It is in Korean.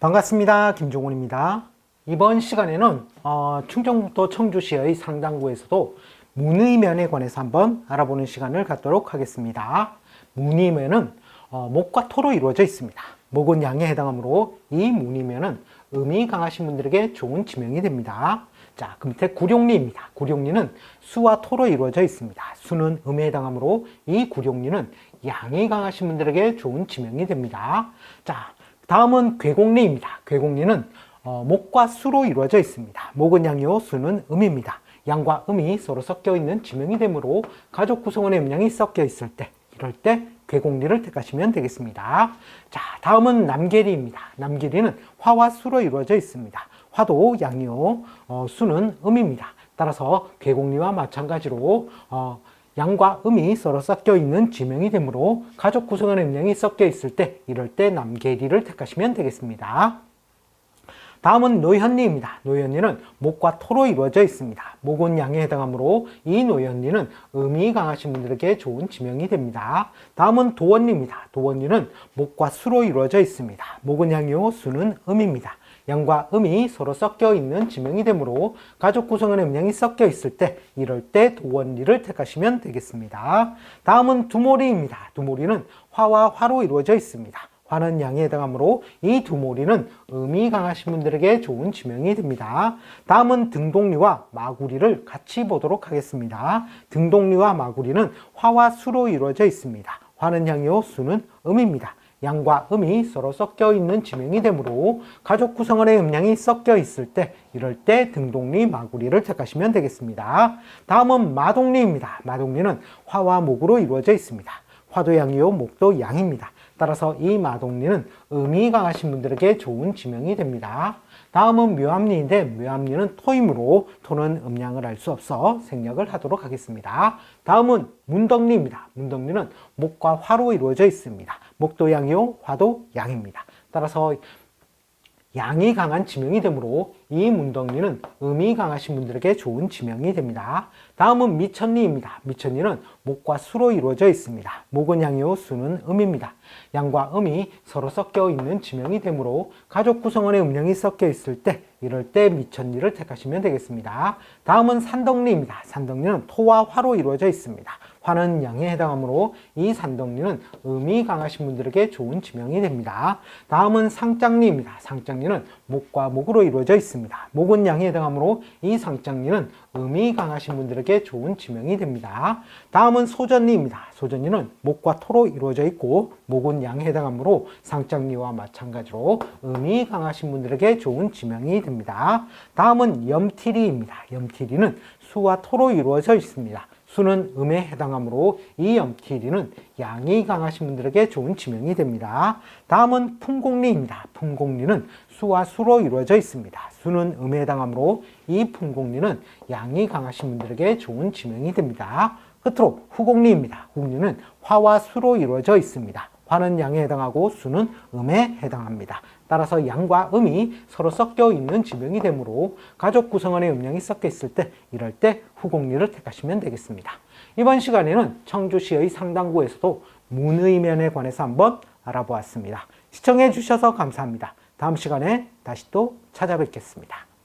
반갑습니다. 김종훈입니다. 이번 시간에는 어, 충청북도 청주시의 상당구에서도 문의면에 관해서 한번 알아보는 시간을 갖도록 하겠습니다. 문의면은 어, 목과 토로 이루어져 있습니다. 목은 양에 해당하므로 이 문의면은 음이 강하신 분들에게 좋은 지명이 됩니다. 자, 그 밑에 구룡리입니다. 구룡리는 수와 토로 이루어져 있습니다. 수는 음에 해당하므로 이 구룡리는 양이 강하신 분들에게 좋은 지명이 됩니다. 자, 다음은 괴공리입니다. 괴공리는 어, 목과 수로 이루어져 있습니다. 목은 양이요, 수는 음입니다. 양과 음이 서로 섞여 있는 지명이 되므로 가족 구성원의 음양이 섞여 있을 때, 이럴 때 괴공리를 택하시면 되겠습니다. 자, 다음은 남계리입니다. 남계리는 화와 수로 이루어져 있습니다. 화도 양이요, 어, 수는 음입니다. 따라서 괴공리와 마찬가지로 어, 양과 음이 서로 섞여 있는 지명이 되므로 가족 구성원의 음양이 섞여 있을 때 이럴 때 남계리를 택하시면 되겠습니다. 다음은 노현리입니다. 노현리는 목과 토로 이루어져 있습니다. 목은 양에 해당하므로 이 노현리는 음이 강하신 분들에게 좋은 지명이 됩니다. 다음은 도원리입니다. 도원리는 목과 수로 이루어져 있습니다. 목은 양이요, 수는 음입니다. 양과 음이 서로 섞여 있는 지명이 되므로 가족 구성원의 음양이 섞여 있을 때 이럴 때 도원리를 택하시면 되겠습니다. 다음은 두모리입니다. 두모리는 화와 화로 이루어져 있습니다. 화는 양에 해당하므로 이 두모리는 음이 강하신 분들에게 좋은 지명이 됩니다. 다음은 등동리와 마구리를 같이 보도록 하겠습니다. 등동리와 마구리는 화와 수로 이루어져 있습니다. 화는 양이요, 수는 음입니다. 양과 음이 서로 섞여 있는 지명이 되므로 가족 구성원의 음양이 섞여 있을 때 이럴 때 등동리 마구리를 택하시면 되겠습니다. 다음은 마동리입니다. 마동리는 화와 목으로 이루어져 있습니다. 화도 양이요, 목도 양입니다. 따라서 이 마동리는 음이 강하신 분들에게 좋은 지명이 됩니다. 다음은 묘암리인데 묘암리는 토이므로 토는 음양을 알 수 없어 생략을 하도록 하겠습니다. 다음은 문덕리입니다. 문덕리는 목과 화로 이루어져 있습니다. 목도 양이요, 화도 양입니다. 따라서 양이 강한 지명이 되므로 이 문덕리는 음이 강하신 분들에게 좋은 지명이 됩니다. 다음은 미천리입니다. 미천리는 목과 수로 이루어져 있습니다. 목은 양이요, 수는 음입니다. 양과 음이 서로 섞여 있는 지명이 되므로 가족 구성원의 음양이 섞여 있을 때 이럴 때 미천리를 택하시면 되겠습니다. 다음은 산덕리입니다. 산덕리는 토와 화로 이루어져 있습니다. 화는 양에 해당하므로 이 산덕리는 음이 강하신 분들에게 좋은 지명이 됩니다. 다음은 상장리입니다. 상장리는 목과 목으로 이루어져 있습니다. 목은 양에 해당하므로 이 상장리는 음이 강하신 분들에게 좋은 지명이 됩니다. 다음은 소전리입니다. 소전리는 목과 토로 이루어져 있고 목은 양에 해당하므로 상장리와 마찬가지로 음이 강하신 분들에게 좋은 지명이 됩니다. 다음은 염티리입니다. 염티리는 수와 토로 이루어져 있습니다. 수는 음에 해당하므로 이 염티리는 양이 강하신 분들에게 좋은 지명이 됩니다. 다음은 풍공리입니다. 풍공리는 수와 수로 이루어져 있습니다. 수는 음에 해당하므로 이 풍공리는 양이 강하신 분들에게 좋은 지명이 됩니다. 끝으로 후공리입니다. 후공리는 화와 수로 이루어져 있습니다. 화는 양에 해당하고 수는 음에 해당합니다. 따라서 양과 음이 서로 섞여 있는 지명이 되므로 가족 구성원의 음양이 섞여 있을 때 이럴 때 후공리를 택하시면 되겠습니다. 이번 시간에는 청주시의 상당구에서도 문의면에 관해서 한번 알아보았습니다. 시청해 주셔서 감사합니다. 다음 시간에 다시 또 찾아뵙겠습니다.